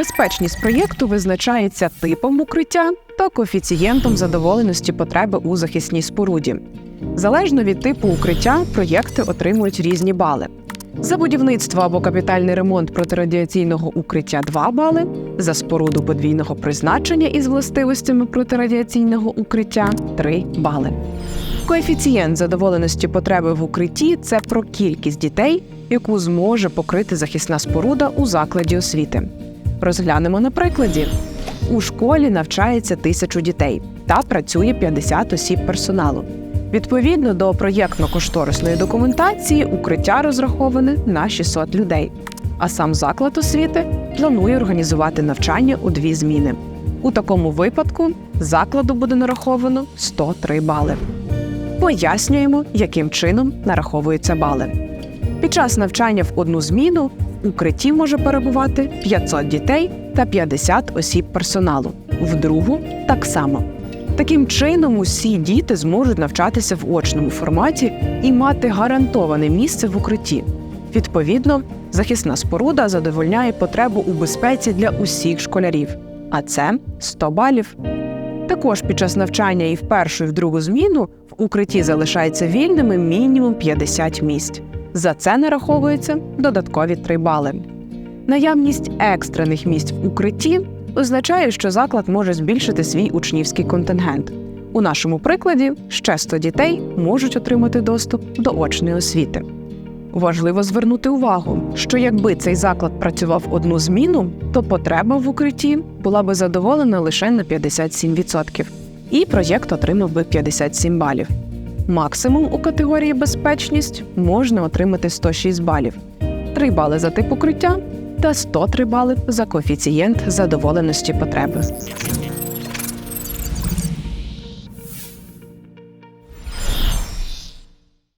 Безпечність проєкту визначається типом укриття та коефіцієнтом задоволеності потреби у захисній споруді. Залежно від типу укриття, проєкти отримують різні бали. За будівництво або капітальний ремонт протирадіаційного укриття 2 бали, за споруду подвійного призначення із властивостями протирадіаційного укриття 3 бали. Коефіцієнт задоволеності потреби в укритті це про кількість дітей, яку зможе покрити захисна споруда у закладі освіти. Розглянемо на прикладі. У школі навчається тисячу дітей та працює 50 осіб персоналу. Відповідно до проєктно-кошторисної документації, укриття розраховане на 600 людей. А сам заклад освіти планує організувати навчання у дві зміни. У такому випадку закладу буде нараховано 103 бали. Пояснюємо, яким чином нараховуються бали. Під час навчання в одну зміну укритті може перебувати 500 дітей та 50 осіб персоналу. В другу так само. Таким чином, усі діти зможуть навчатися в очному форматі і мати гарантоване місце в укритті. Відповідно, захисна споруда задовольняє потребу у безпеці для усіх школярів, а це 100 балів. Також під час навчання і в першу, і в другу зміну в укритті залишається вільними мінімум 50 місць. За це нараховується додаткові 3 бали. Наявність екстрених місць в укритті означає, що заклад може збільшити свій учнівський контингент. У нашому прикладі ще 100 дітей можуть отримати доступ до очної освіти. Важливо звернути увагу, що якби цей заклад працював одну зміну, то потреба в укритті була би задоволена лише на 57%, і проєкт отримав би 57 балів. Максимум у категорії безпечність можна отримати 106 балів, 3 бали за тип укриття та 103 бали за коефіцієнт задоволеності потреби.